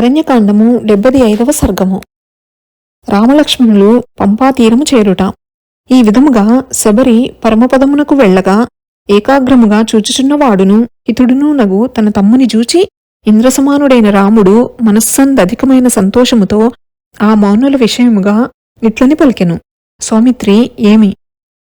అరణ్యకాండము డెబ్బది ఐదవ సర్గము. రామలక్ష్మణులు పంపాతీరము చేరుట. ఈ విధముగా శబరి పరమపదమునకు వెళ్ళగా ఏకాగ్రముగా చూచుచున్నవాడును హితుడును నగు తన తమ్ముని చూచి ఇంద్రసమానుడైన రాముడు మనస్సందధికమైన సంతోషముతో ఆ మౌనుల విషయముగా ఇట్లని పలికెను. సౌమిత్రి ఏమి?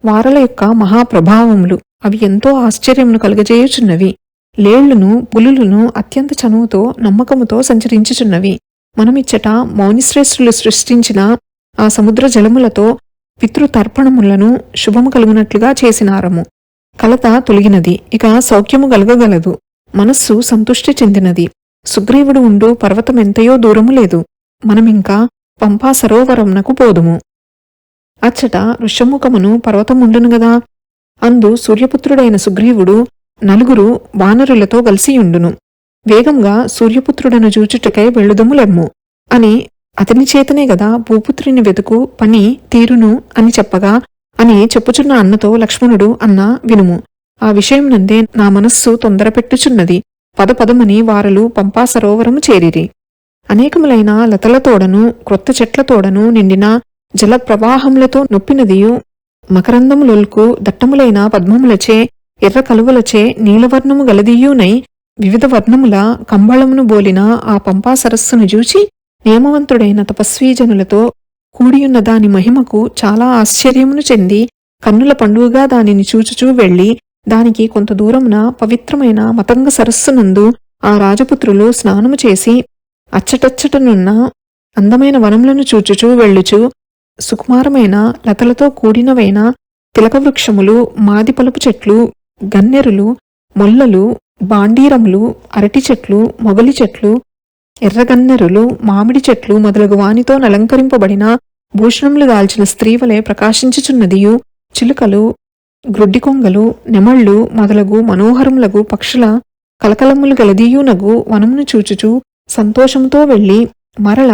వారల యొక్క మహాప్రభావములు అవి ఎంతో ఆశ్చర్యమును కలుగజేయుచున్నవి. లేళ్ళును పులులను అత్యంత చనువుతో నమ్మకముతో సంచరించుచున్నవి. మనమిచ్చట మౌనిశ్రేష్ఠులు సృష్టించిన ఆ సముద్ర జలములతో పితృతర్పణములను శుభము కలుగునట్లుగా చేసినారము. కలత తొలగినది ఇక సౌఖ్యము కలగగలదు మనస్సు సంతుష్టి చెందినది. సుగ్రీవుడు ఉండు పర్వతమెంతయో దూరము లేదు. మనమింకా పంపా సరోవరమునకు పోదుము. అచ్చట ఋషముఖమును పర్వతముండును గదా. అందు సూర్యపుత్రుడైన సుగ్రీవుడు నలుగురు వానరులతో కలిసియుండును. వేగంగా సూర్యపుత్రుడను చూచుటకై వెళ్ళుదములెమ్ము అని అతని చేతనే గదా భూపుత్రుని వెతుకు పని తీరును అని చెప్పగా అని చెప్పుచున్న అన్నతో లక్ష్మణుడు అన్న వినుము. ఆ విషయం నందే నా మనస్సు తొందరపెట్టుచున్నది. పదపదమని వారలు పంపా సరోవరము చేరిరి. అనేకములైన లతలతోడను క్రొత్త చెట్లతోడను నిండిన జలప్రవాహములతో నొప్పినదియు మకరందములొల్కు దట్టములైన పద్మములచే ఎర్ర కలువలచే నీలవర్ణము గలదీయునై వివిధ వర్ణముల కంబళమును బోలిన ఆ పంపా సరస్సును చూచి నియమవంతుడైన తపస్వీజనులతో కూడియున్న దాని మహిమకు చాలా ఆశ్చర్యమును చెంది కన్నుల పండుగగా దానిని చూచుచూ వెళ్ళి దానికి కొంత దూరమున పవిత్రమైన మతంగ సరస్సునందు ఆ రాజపుత్రులు స్నానము చేసి అచ్చటచ్చటనున్న అందమైన వనములను చూచుచూ వెళ్ళుచు సుకుమారమైన లతలతో కూడినవైన తిలకవృక్షములు మాదిపలుపు చెట్లు గన్నెరులు మొల్లలు బాండీరములు అరటి చెట్లు మొగలి చెట్లు ఎర్రగన్నెరులు మామిడి చెట్లు మొదలగు వానితో నలంకరింపబడిన భూషణములు దాల్చిన స్త్రీవలే ప్రకాశించుచున్నదియు చిలుకలు గ్రుడ్డికొంగలు నెమళ్ళు మొదలగు మనోహరములగు పక్షుల కలకలములు గలదీయునగు వనమును చూచుచూ సంతోషముతో వెళ్ళి మరల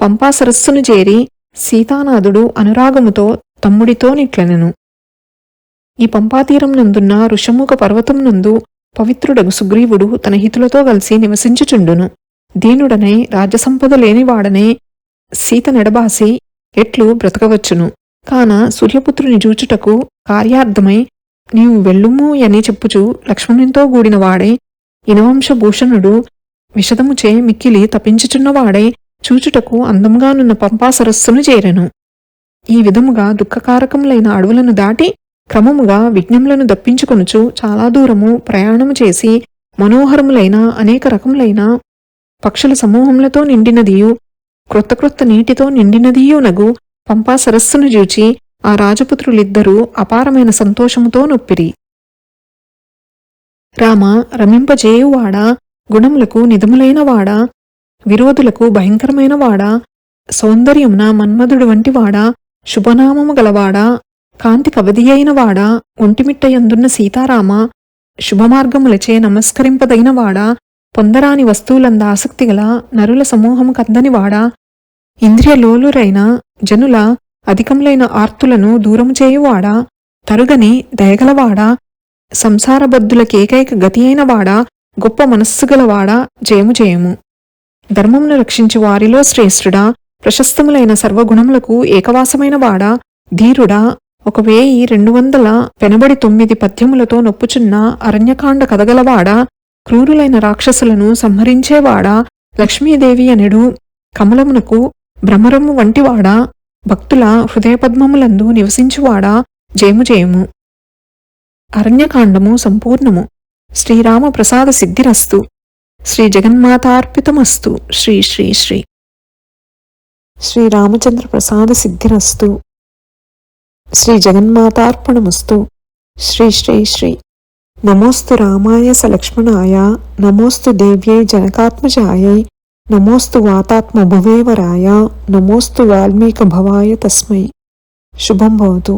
పంపా సరస్సును చేరి సీతానాథుడు అనురాగముతో తమ్ముడితో నిట్లనెను. ఈ పంపాతీరం నందున్న ఋషముఖ పర్వతం నందు పవిత్రుడగు సుగ్రీవుడు తన హితులతో కలిసి నివసించుచుండును. దీనుడనే రాజసంపద లేనివాడనే సీత నెడబాసి ఎట్లు బ్రతకవచ్చును. కాన సూర్యపుత్రుని జూచుటకు కార్యార్థమై నీవు వెళ్ళుము అని చెప్పుచు లక్ష్మణునితో గూడినవాడే ఇనవంశభూషణుడు విషదముచే మిక్కిలి తప్పించుచున్నవాడై చూచుటకు అందముగానున్న పంపా సరస్సును చేరెను. ఈ విధముగా దుఃఖకారకములైన అడవులను దాటి క్రమముగా విఘ్నములను దప్పించుకొనుచు చాలా దూరము ప్రయాణము చేసి మనోహరములైన అనేక రకములైన పక్షుల సమూహములతో నిండినదియు క్రొత్త క్రొత్త నీటితో నిండినదియునగు పంపా సరస్సును చూచి ఆ రాజపుత్రులిద్దరూ అపారమైన సంతోషముతో నొప్పిరి. రామ రమింపజేయువాడా గుణములకు నిధములైనవాడా విరోధులకు భయంకరమైన వాడా సౌందర్యమున మన్మధుడు వంటివాడా శుభనామము గలవాడా కాంతి కవది అయిన వాడా ఒంటిమిట్టయందున్న సీతారామ శుభమార్గములచే నమస్కరింపదైనవాడా పొందరాని వస్తువులంద ఆసక్తిగల నరుల సమూహము కందనివాడా ఇంద్రియలోలురైన జనుల అధికములైన ఆర్తులను దూరము చేయువాడా తరుగని దయగలవాడా సంసారబద్ధులకేకైక గతి అయినవాడా గొప్ప మనస్సుగలవాడా జయము జయము. ధర్మమును రక్షించు వారిలో శ్రేష్ఠుడా ప్రశస్తములైన సర్వగుణములకు ఏకవాసమైన వాడా ధీరుడా ఒక వేయి రెండు వందల పెనబడి తొమ్మిది పద్యములతో నొప్పుచున్న అరణ్యకాండ కదగలవాడా క్రూరులైన రాక్షసులను సంహరించేవాడా లక్ష్మీదేవి అనెడు కమలమునకు భ్రమరము వంటివాడా భక్తుల హృదయపద్మములందు నివసించువాడా జయము జయము అరణ్యకాండము సంపూర్ణము. శ్రీరామ ప్రసాద సిద్ధిరస్తు. శ్రీ జగన్మాతార్పితమస్తు. శ్రీ శ్రీ శ్రీ. శ్రీరామచంద్ర ప్రసాద సిద్ధిరస్తు. శ్రీ జగన్మాతార్పణమస్తు శ్రీ శ్రీ శ్రీ నమోస్తు రామాయ సలక్ష్మణాయ నమోస్తు దేవ్యై జనకాత్మజాయై నమోస్తు వాతాత్మ భువేవరాయ నమోస్తు వాల్మీక భవాయ తస్మై శుభం భవతు